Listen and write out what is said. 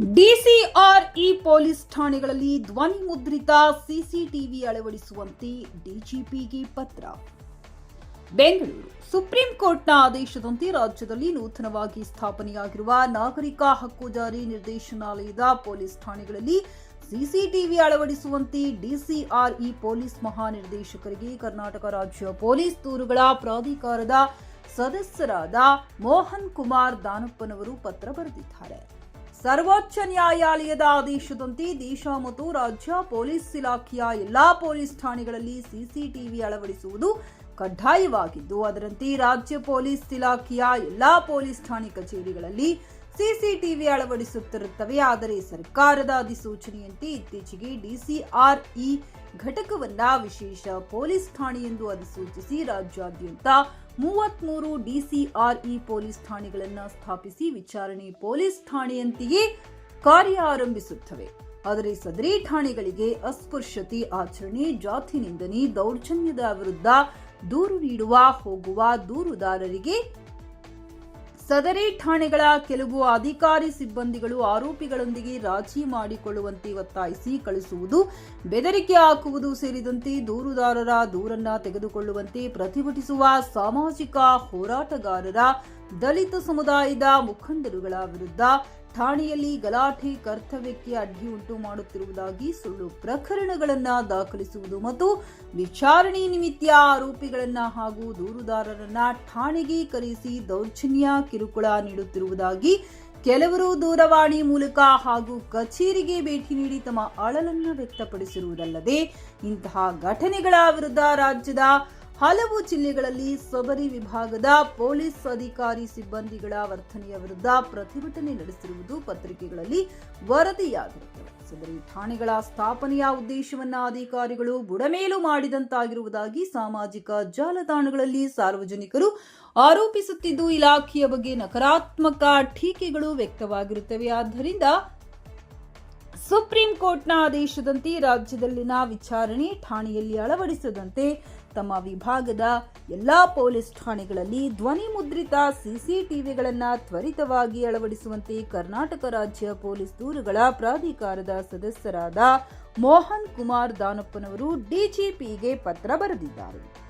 DCRE police ಠಾಣೆಗಳಲ್ಲಿ ಧ್ವನಿ ಮುದ್ರಿತ CCTV ಅಳವಡಿಸುವಂತೆ ಡಿಜಿಪಿಗೆ ಪತ್ರ. ಬೆಂಗಳೂರು ಸುಪ್ರೀಂ ಕೋರ್ಟ್ನ ಆದೇಶದಂತೆ ರಾಜ್ಯದಲ್ಲಿ ನೂತನವಾಗಿ ಸ್ಥಾಪನೆಯಾಗಿರುವ ನಾಗರಿಕ ಹಕ್ಕು ಜಾರಿ ನಿರ್ದೇಶನಾಲಯದ ಪೊಲೀಸ್ ಠಾಣೆಗಳಲ್ಲಿ ಸಿಸಿಟಿವಿ ಅಳವಡಿಸುವಂತೆ ಡಿಸಿಆರ್ಇ ಪೊಲೀಸ್ ಮಹಾನಿರ್ದೇಶಕರಿಗೆ ಕರ್ನಾಟಕ ರಾಜ್ಯ ಪೊಲೀಸ್ ದೂರುಗಳ ಪ್ರಾಧಿಕಾರದ ಸದಸ್ಯರಾದ ಮೋಹನ್ ಕುಮಾರ್ ದಾನಪ್ಪನವರು ಪತ್ರ ಬರೆದಿದ್ದಾರೆ. ಸರ್ವೋಚ್ಚ ನ್ಯಾಯಾಲಯದ ಆದೇಶದಂತೆ ದೇಶ ಮತ್ತು ರಾಜ್ಯ ಪೊಲೀಸ್ ಇಲಾಖೆಯ ಎಲ್ಲಾ ಪೊಲೀಸ್ ಠಾಣೆಗಳಲ್ಲಿ ಸಿಸಿಟಿವಿ ಅಳವಡಿಸುವುದು ಕಡ್ಡಾಯವಾಗಿದ್ದು, ಅದರಂತೆ ರಾಜ್ಯ ಪೊಲೀಸ್ ಇಲಾಖೆಯ ಎಲ್ಲಾ ಪೊಲೀಸ್ ಠಾಣೆ ಕಚೇರಿಗಳಲ್ಲಿ ಸಿಸಿಟಿವಿ ಅಳವಡಿಸುತ್ತಿರುತ್ತವೆ. ಆದರೆ ಸರ್ಕಾರದ ಅಧಿಸೂಚನೆಯಂತೆ ಇತ್ತೀಚೆಗೆ ಡಿಸಿಆರ್ಇ ಘಟಕವನ್ನ ವಿಶೇಷ ಪೊಲೀಸ್ ಠಾಣೆ ಎಂದು ಅಧಿಸೂಚಿಸಿ ರಾಜ್ಯಾದ್ಯಂತ ಮೂವತ್ಮೂರು ಡಿಸಿಆರ್ಇ ಪೊಲೀಸ್ ಠಾಣೆಗಳನ್ನು ಸ್ಥಾಪಿಸಿ ವಿಚಾರಣೆ ಪೊಲೀಸ್ ಠಾಣೆಯಂತೆಯೇ ಕಾರ್ಯ ಆರಂಭಿಸುತ್ತವೆ ಆದರೆ ಸದರಿ ಠಾಣೆಗಳಿಗೆ ಅಸ್ಪೃಶ್ಯತೆ, ಆಚರಣೆ, ಜಾತಿ ನಿಂದನೆ, ದೌರ್ಜನ್ಯದ ವಿರುದ್ಧ ದೂರು ನೀಡುವ, ಹೋಗುವ ದೂರುದಾರರಿಗೆ ಸದರಿ ಠಾಣೆಗಳ ಕೆಲವು ಅಧಿಕಾರಿ ಸಿಬ್ಬಂದಿಗಳು ಆರೋಪಿಗಳೊಂದಿಗೆ ರಾಜಿ ಮಾಡಿಕೊಳ್ಳುವಂತೆ ಒತ್ತಾಯಿಸಿ ಕಳಿಸುವುದು, ಬೆದರಿಕೆ ಹಾಕುವುದು ಸೇರಿದಂತೆ ದೂರುದಾರರ ದೂರನ್ನ ತೆಗೆದುಕೊಳ್ಳುವಂತೆ ಪ್ರತಿಭಟಿಸುವ ಸಾಮಾಜಿಕ ಹೋರಾಟಗಾರರ ದಲಿತ ಸಮುದಾಯದ ಮುಖಂಡರುಗಳ ವಿರುದ್ಧ ಠಾಣೆಯಲ್ಲಿ ಗಲಾಟೆ, ಕರ್ತವ್ಯಕ್ಕೆ ಅಡ್ಡಿ ಉಂಟು ಮಾಡುತ್ತಿರುವುದಾಗಿ ಸುಳ್ಳು ಪ್ರಕರಣಗಳನ್ನು ದಾಖಲಿಸುವುದು ಮತ್ತು ವಿಚಾರಣೆ ನಿಮಿತ್ತ ಆರೋಪಿಗಳನ್ನ ಹಾಗೂ ದೂರುದಾರರನ್ನ ಠಾಣೆಗೆ ಕರೆಸಿ ದೌರ್ಜನ್ಯ ಕಿರುಕುಳ ನೀಡುತ್ತಿರುವುದಾಗಿ ಕೆಲವರು ದೂರವಾಣಿ ಮೂಲಕ ಹಾಗೂ ಕಚೇರಿಗೆ ಭೇಟಿ ನೀಡಿ ತಮ್ಮ ಅಳಲನ್ನು ವ್ಯಕ್ತಪಡಿಸಿರುವುದಲ್ಲದೆ ಇಂತಹ ಘಟನೆಗಳ ವಿರುದ್ಧ ರಾಜ್ಯದ ಹಲವು ಜಿಲ್ಲೆಗಳಲ್ಲಿ ಸಬರಿ ವಿಭಾಗದ ಪೊಲೀಸ್ ಅಧಿಕಾರಿ ಸಿಬ್ಬಂದಿಗಳ ವರ್ತನೆಯ ವಿರುದ್ಧ ಪ್ರತಿಭಟನೆ ನಡೆಸಿರುವುದು ಪತ್ರಿಕೆಗಳಲ್ಲಿ ವರದಿಯಾಗಿರುತ್ತದೆ. ಸಬರಿ ಠಾಣೆಗಳ ಸ್ಥಾಪನೆಯ ಉದ್ದೇಶವನ್ನ ಅಧಿಕಾರಿಗಳು ಬುಡಮೇಲು ಮಾಡಿದಂತಾಗಿರುವುದಾಗಿ ಸಾಮಾಜಿಕ ಜಾಲತಾಣಗಳಲ್ಲಿ ಸಾರ್ವಜನಿಕರು ಆರೋಪಿಸುತ್ತಿದ್ದು, ಇಲಾಖೆಯ ಬಗ್ಗೆ ನಕಾರಾತ್ಮಕ ಟೀಕೆಗಳು ವ್ಯಕ್ತವಾಗಿರುತ್ತವೆ. ಆದ್ದರಿಂದ ಸುಪ್ರೀಂ ಕೋರ್ಟ್ನ ಆದೇಶದಂತೆ ರಾಜ್ಯದಲ್ಲಿನ ವಿಚಾರಣೆ ಠಾಣೆಯಲ್ಲಿ ಅಳವಡಿಸದಂತೆ ತಮ್ಮ ವಿಭಾಗದ ಎಲ್ಲಾ ಪೊಲೀಸ್ ಠಾಣೆಗಳಲ್ಲಿ ಧ್ವನಿ ಮುದ್ರಿತ ಸಿಸಿಟಿವಿಗಳನ್ನು ತ್ವರಿತವಾಗಿ ಅಳವಡಿಸುವಂತೆ ಕರ್ನಾಟಕ ರಾಜ್ಯ ಪೊಲೀಸ್ ದೂರುಗಳ ಪ್ರಾಧಿಕಾರದ ಸದಸ್ಯರಾದ ಮೋಹನ್ ಕುಮಾರ್ ದಾನಪ್ಪನವರು ಡಿಜಿಪಿಗೆ ಪತ್ರ ಬರೆದಿದ್ದಾರೆ.